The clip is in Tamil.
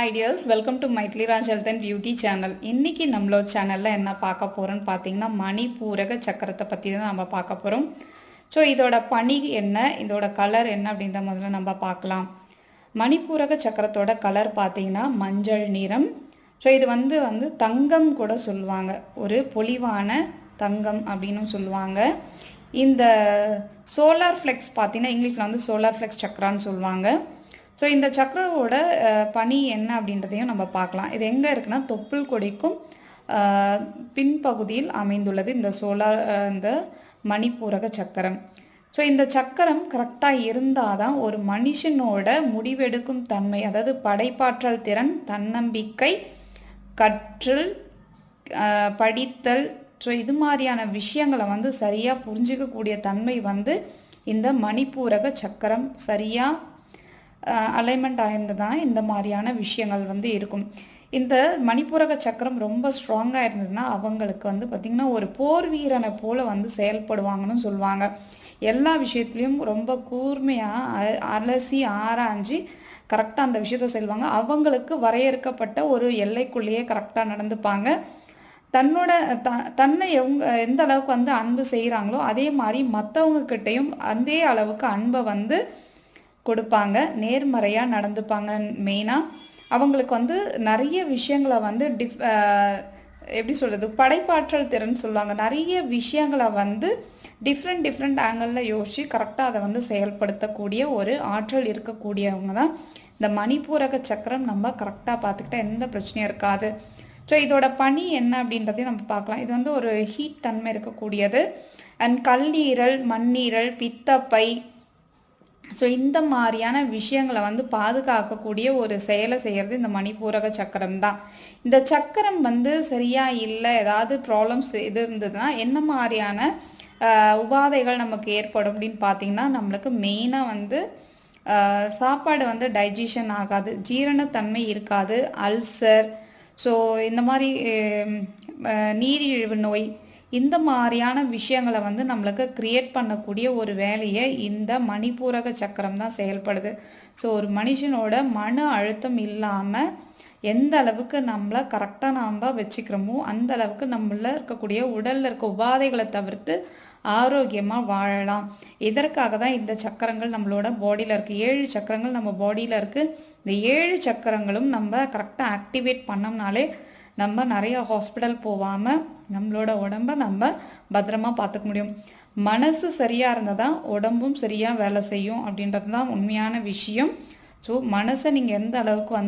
ஐடியாஸ் வெல்கம் டு மைட்லிராஜ் ஹெல்த் அண்ட் பியூட்டி சேனல் இன்னைக்கு நம்மளோட சேனலில் என்ன பார்க்க போகிறோன்னு பார்த்தீங்கன்னா மணிப்பூரக சக்கரத்தை பற்றி தான் நம்ம பார்க்க போகிறோம் ஸோ இதோட பனி என்ன இதோட கலர் என்ன அப்படின்ற முதல்ல நம்ம பார்க்கலாம். மணிப்பூரக சக்கரத்தோட கலர் பார்த்தீங்கன்னா மஞ்சள் நிறம். ஸோ இது வந்து வந்து தங்கம் கூட சொல்லுவாங்க. ஒரு பொலிவான தங்கம் அப்படின்னு சொல்லுவாங்க. இந்த சோலார் ஃப்ளெக்ஸ் பார்த்தீங்கன்னா இங்கிலீஷில் வந்து சோலார் ஃப்ளெக்ஸ் சக்கரான்னு சொல்லுவாங்க. ஸோ இந்த சக்கரவோட பணி என்ன அப்படின்றதையும் நம்ம பார்க்கலாம். இது எங்கே இருக்குன்னா தொப்புள் கொடிக்கும் பின்பகுதியில் அமைந்துள்ளது இந்த சோலார் இந்த மணிப்பூரக சக்கரம். ஸோ இந்த சக்கரம் கரெக்டாக இருந்தால் தான் ஒரு மனுஷனோட முடிவெடுக்கும் தன்மை அதாவது படைப்பாற்றல் திறன் தன்னம்பிக்கை கற்றல் படித்தல் ஸோ இது மாதிரியான விஷயங்களை வந்து சரியாக புரிஞ்சிக்கக்கூடிய தன்மை வந்து இந்த மணிப்பூரக சக்கரம் சரியாக அலைன்மெண்ட் ஆயிருந்ததுனா இந்த மாதிரியான விஷயங்கள் வந்து இருக்கும். இந்த மணிப்புரக சக்கரம் ரொம்ப ஸ்ட்ராங்காக இருந்ததுன்னா அவங்களுக்கு வந்து பார்த்திங்கன்னா ஒரு போர் வீரனை போல் வந்து செயல்படுவாங்கன்னு சொல்லுவாங்க. எல்லா விஷயத்துலையும் ரொம்ப கூர்மையாக அலசி ஆராய்ஞ்சு கரெக்டாக அந்த விஷயத்த செல்வாங்க அவங்களுக்கு வரையறுக்கப்பட்ட ஒரு எல்லைக்குள்ளேயே கரெக்டாக நடந்துப்பாங்க. தன்னோட த தன்னை எவங்க எந்த அளவுக்கு வந்து அன்பு செய்கிறாங்களோ அதே மாதிரி மற்றவங்க கிட்டேயும் அதே அளவுக்கு அன்பை வந்து கொடுப்பாங்க நேர்மறையாக நடந்துப்பாங்க மெயினாக அவங்களுக்கு வந்து நிறைய விஷயங்களை வந்து டிஃப் எப்படி சொல்கிறது படைப்பாற்றல் திறன் சொல்லுவாங்க. நிறைய விஷயங்களை வந்து டிஃப்ரெண்ட் டிஃப்ரெண்ட் ஆங்கிளில் யோசித்து கரெக்டாக அதை வந்து செயல்படுத்தக்கூடிய ஒரு ஆற்றல் இருக்கக்கூடியவங்க தான். இந்த மணிப்பூரக சக்கரம் நம்ம கரெக்டாக பார்த்துக்கிட்டா எந்த பிரச்சனையும் இருக்காது. ஸோ இதோட பணி என்ன அப்படின்றதையும் நம்ம பார்க்கலாம். இது வந்து ஒரு ஹீட் தன்மை இருக்கக்கூடியது. அண்ட் கல்லீரல் மண்ணீரல் பித்தப்பை ஸோ இந்த மாதிரியான விஷயங்களை வந்து பாதுகாக்கக்கூடிய ஒரு செயலை செய்கிறது இந்த மணிப்பூரக சக்கரம் தான். இந்த சக்கரம் வந்து சரியாக இல்லை ஏதாவது ப்ராப்ளம்ஸ் இது இருந்ததுன்னா என்ன மாதிரியான உபாதைகள் நமக்கு ஏற்படும் அப்படின்னு பார்த்தீங்கன்னா நம்மளுக்கு மெயினாக வந்து சாப்பாடு வந்து டைஜஷன் ஆகாது ஜீரணத்தன்மை இருக்காது அல்சர் ஸோ இந்த மாதிரி நீரிழிவு நோய் இந்த மாதிரியான விஷயங்களை வந்து நம்மளுக்கு கிரியேட் பண்ணக்கூடிய ஒரு வேலையை இந்த மணிப்பூரக சக்கரம் தான் செயல்படுது. ஸோ ஒரு மனுஷனோட மன அழுத்தம் இல்லாமல் எந்த அளவுக்கு நம்மளை கரெக்டாக நாம் வச்சுக்கிறோமோ அந்த அளவுக்கு நம்மள இருக்கக்கூடிய உடலில் இருக்க உபாதைகளை தவிர்த்து ஆரோக்கியமாக வாழலாம். இதற்காக தான் இந்த சக்கரங்கள் நம்மளோட பாடியில் இருக்குது ஏழு சக்கரங்கள் நம்ம பாடியில் இருக்குது இந்த ஏழு சக்கரங்களும் நம்ம கரெக்டாக ஆக்டிவேட் பண்ணோம்னாலே நம்ம நிறைய ஹாஸ்பிட்டல் போகாமல் நம்மளோட உடம்ப நம்ம பத்திரமா பார்த்துக்க முடியும். மனசு சரியாக இருந்தால் தான் உடம்பும் சரியாக வேலை செய்யும் அப்படின்றது தான் உண்மையான விஷயம். ஸோ மனசை நீங்கள் எந்த அளவுக்கு வந்து